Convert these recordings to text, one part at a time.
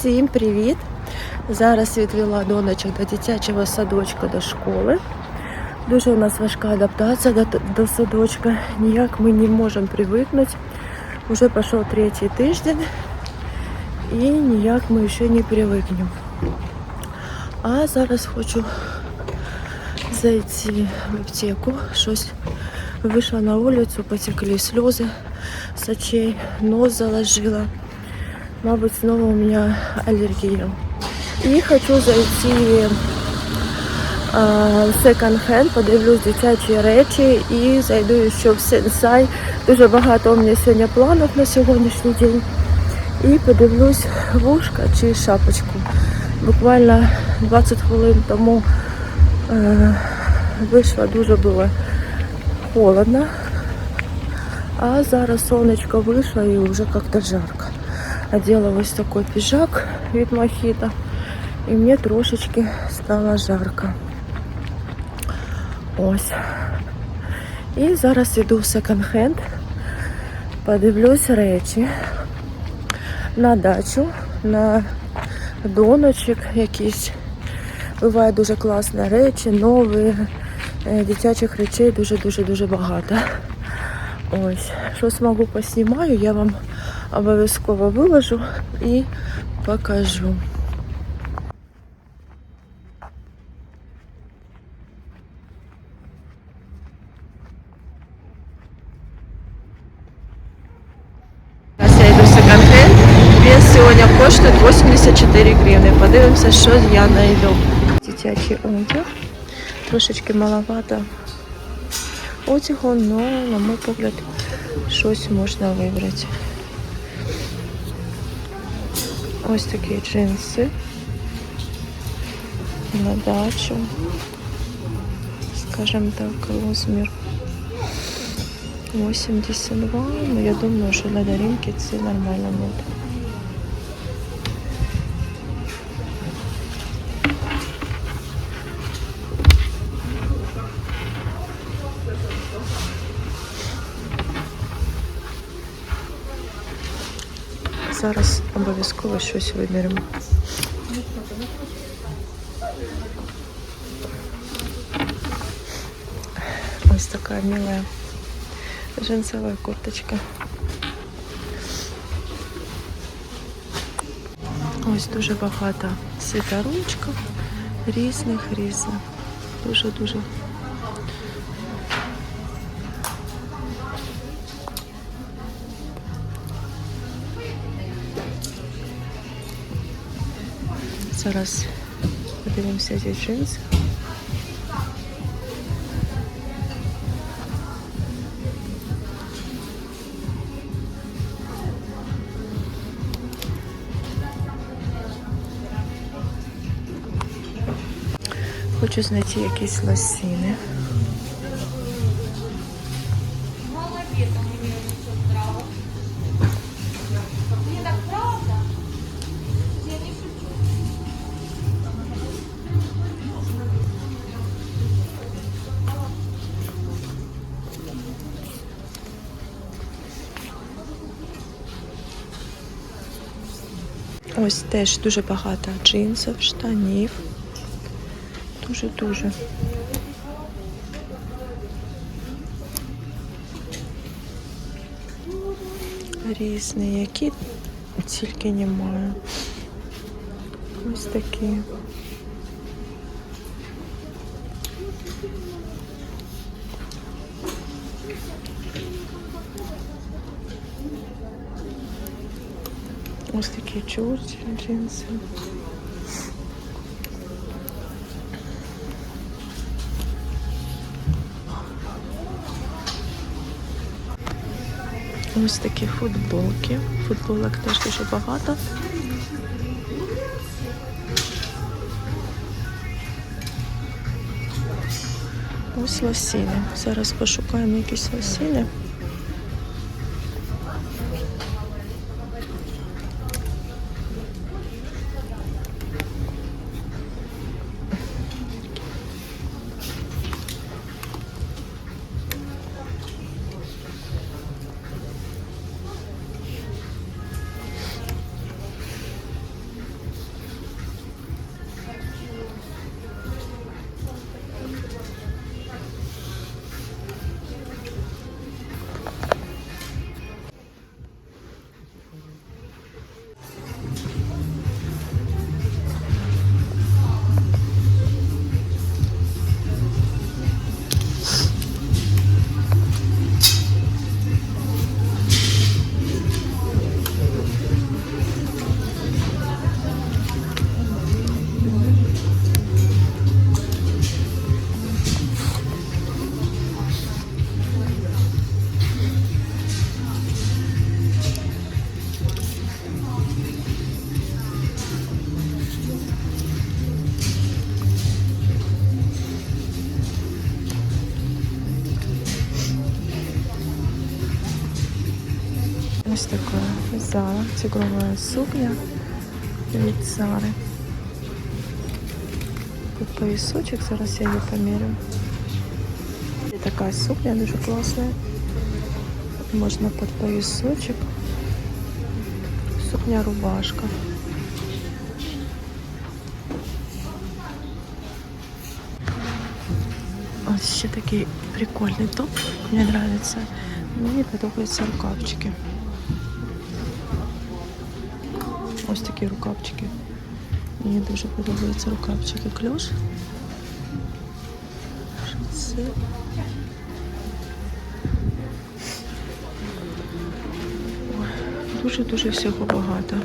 Всім привіт! Зараз відвела донечок до дитячого садочка до школи. Дуже у нас важка адаптація до, до садочка. Ніяк ми не можемо привикнути. Уже пішов третій тиждень і ніяк ми ще не привикнемо. А зараз хочу зайти в аптеку. Щось вийшла на вулицю, потекли сльози з нос заложила. Мабуть, снова у меня аллергия. І хочу зайти в секонд-хенд, подивлюсь дитячі речі і зайду ще в сенсай. Дуже багато у мене сьогодні планів на сьогоднішній день. І подивлюсь вушка чи шапочку. Буквально 20 хвилин тому е, вийшла, дуже було холодно. А зараз сонечко вийшло і вже як-то жарко. Одела ось такой пиджак від Мохито. І мені трошечки стало жарко. Ось. І зараз йду в секонд-хенд. Подивлюсь речі на дачу, на доночок якісь. Буває дуже класні речі, нові, е, дитячих речей дуже-дуже-дуже багато. Ось. Що змогу поснімаю, я вам обов'язково виложу і покажу. Сьогодні коштує 84 гривни. Подивимося, що я знайду. Дитячий одяг. Трошечки маловато одягу, але, на мій погляд, щось можна вибрати. Ось такі джинси на дачу. Скажем так, розмір 82. Ну, я думаю, що для Даринки це нормально буде. Зараз обов'язково щось виберемо. Ось така милая джинсовая курточка. Ось дуже багато світоручків різних різних. Дуже-дуже. Зараз подивимося ці джинси. Хочу знайти якісь лосіни. Ось теж дуже багато джинсів, штанів. Дуже-дуже. Різні, які тільки немає. Ось такі. Ось такі чорні джинси. Ось такі футболки. Футболок теж дуже багато. Ось лосіни. Зараз пошукаємо якісь лосіни. зала, тигрова сукня від Зари. Тут поясочок, зараз я її помірю. І така сукня дуже класна. Можна під поясочок. Сукня рубашка. Ось ще такий прикольний топ. Мені подобається. Мені подобаються рукавчики. Ось такі рукавчики. Мені дуже подобаються рукавчики. Кльош. Це? Дуже-дуже всього багато.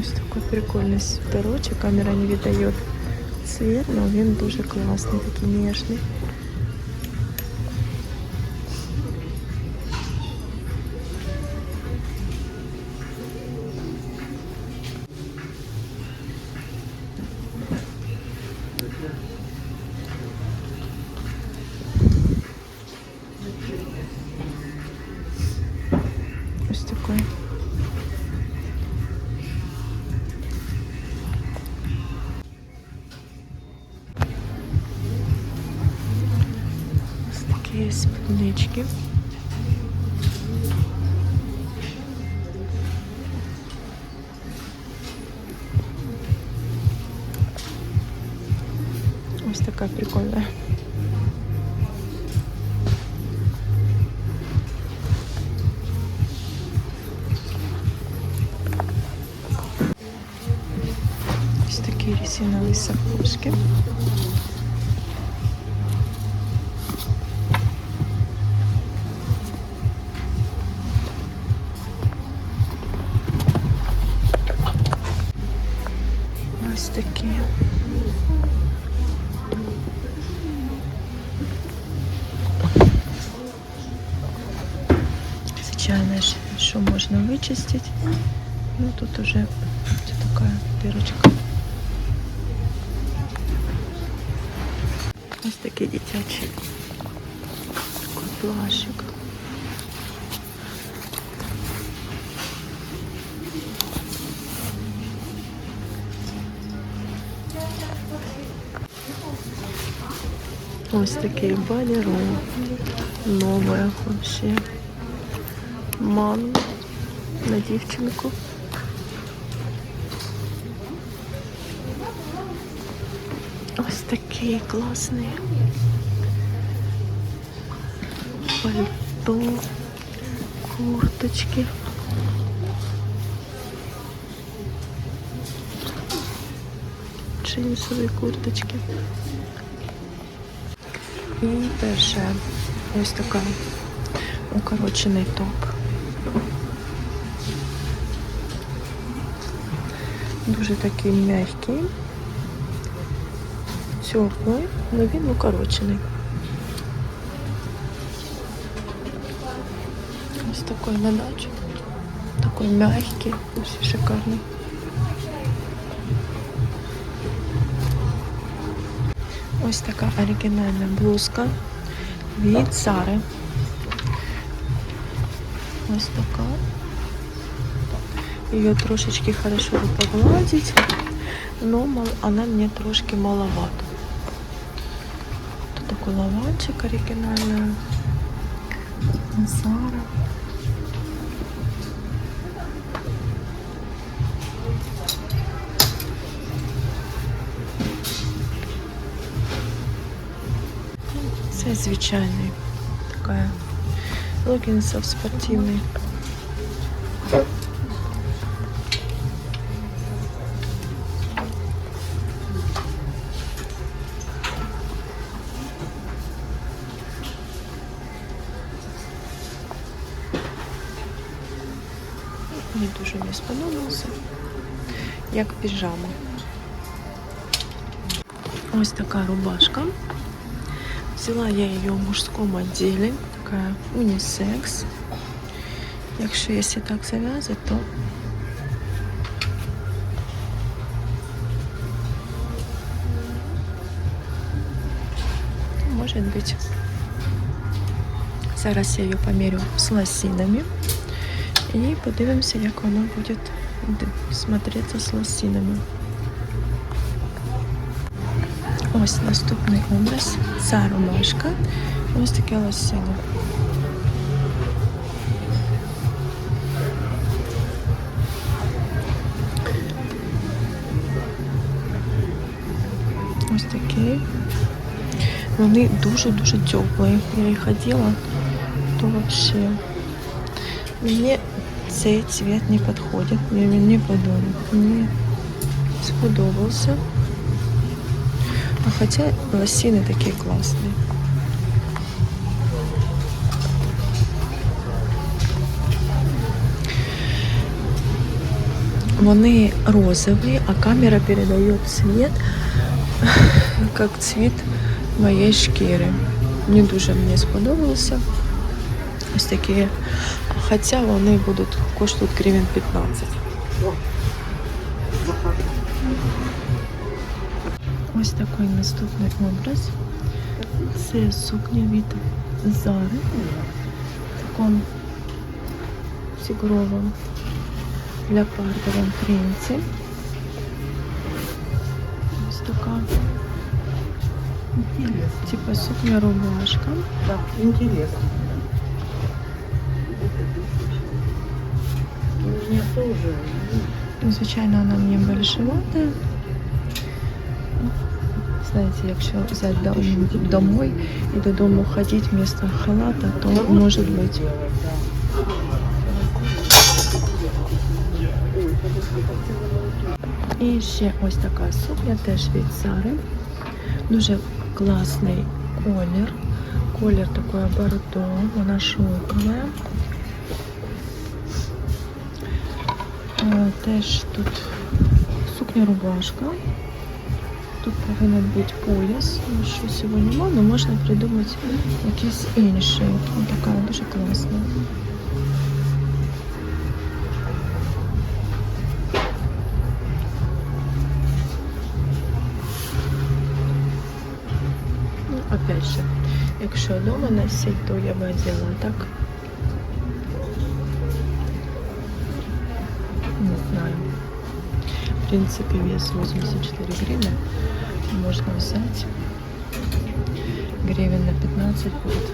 Ось такий прикольний світерочок. Камера не віддає цвет, але він дуже класний, такий ніжний. Ось такий. Ось така прикольна. Ось такі резинові сапожки. Ось такі. Звичайно, ж, що можна вичистити. Ну тут уже це така дирочка. Ось такий дитячий такий плащик. Ось такий балерон. Новое вообще. Ман на дівчинку. Ось такий класний. Пальто, курточки. Джинсові курточки. І перше ось така укорочений топ. Дуже такий м'який, теплий, але він укорочений. Ось такий на дачу. Такий м'який, ось шикарний. Ось така оригінальна блузка від Зари. Ось така. Ее трошечки хорошо бы погладить, но она мне трошки маловато. Тут такой лаванчик оригинальный. Зара. Це звичайний така легінсов спортивний. Мені дуже не сподобався. Як піжама. Ось така рубашка. Взяла я її в мужському відділі. Така унісекс. Якщо якщо так зав'язати, то може бути. Зараз я її помірю з лосінами. І подивимося, як вона буде смотреться з лосінами. Ось наступний образ. Ця ромашка. Ось таке лосіно. Ось такий. Вони дуже-дуже теплі. Я їх ходила, то вообще. Мені цей цвет не підходить. Мені не подобається. Мені сподобався. А хоча лосіни такі класні. Вони розові, а камера передає цвет як цвіт моєї шкіри. Не дуже мені сподобався. Ось такі. Хоча вони будуть коштувати гривень 15. Ось такий наступний образ. Це сукня від Зари. В такому тигровому леопардовому принці. Ось така. Типа сукня рубашка. Так, интересно. У меня тоже. Ну, Звичайно, вона мені большевата. Ну, Знаєте, якщо взяти дом- домой і додому ходити вместо халата, то може бути. І ще ось така сукня теж від Сари. Дуже класний колір. Колір такий бордо, вона шовкова. Е, Теж тут сукня рубашка. Тут повинен бути пояс. Щось його нема, але можна придумати якийсь інший. Ось така дуже класна. Опять же, якщо вдома носить, то я би одягла так. Не знаю. В принципе, вес 84 гривны. Можно взять. Гривен на 15 будет.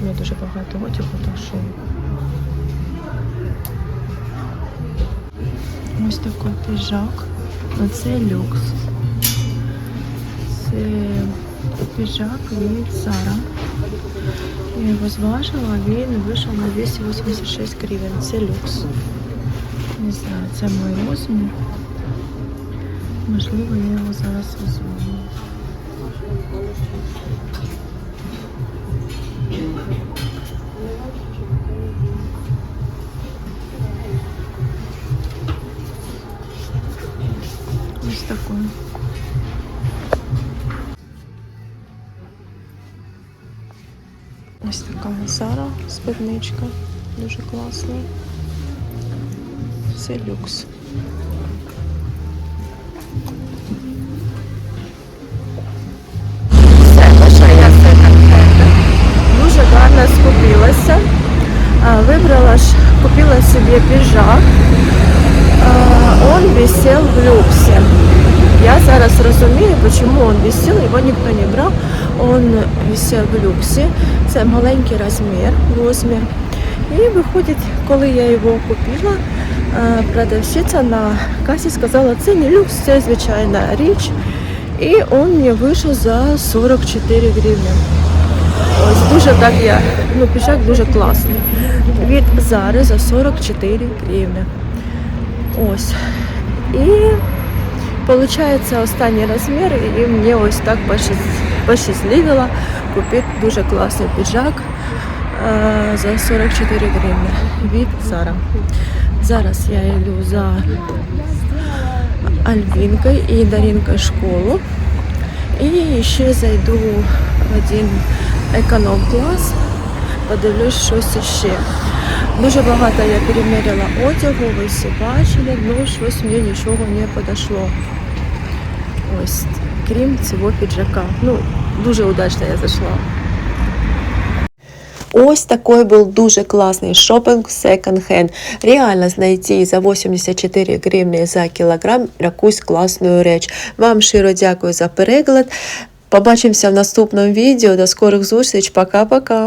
У мене дуже багато одягу, так що. Ось такий піжак. Оце люкс. Це піжак від Zara. Я його зважила, він вийшов на 286 гривень. Це люкс. Не знаю, це мій розмір. Можливо, я його зараз візьму. Зара спідничка. Дуже класна. Це люкс. Все, я секонд-хенда. Дуже гарно скупилася. Вибрала ж, купила себе піжак. Он висел в люксе. Я зараз розумію, чому він висел, його ніхто не брав. Он висел в люксі. Це маленький розмір, розмір. І виходить, коли я його купила, а, продавщиця на касі сказала, це не люкс, це звичайна річ. І он мені вийшов за 44 гривні. Ось дуже так я, ну пішак дуже класний. Від Зари за 44 гривні. Ось. І виходить останній розмір, і мені ось так пощас- пощасливило купити дуже класний піджак е, за 44 гривні від Зара. Зараз я йду за Альбінкою і Дарінкою школу. І ще зайду в один економ-клас, подивлюсь щось ще. Дуже багато я переміряла одягу, ви всі бачили, ну щось мені нічого не підійшло. Ось, крім цього піджака. Ну, дуже удачно я зайшла. Ось такой был дуже классный шопинг секонд-хенд. Реально знайти за 84 гривні за кілограм якусь класну реч. Вам щиро дякую за перегляд. Побачимося в наступному відео. До скорих зустріч. Пока-пока.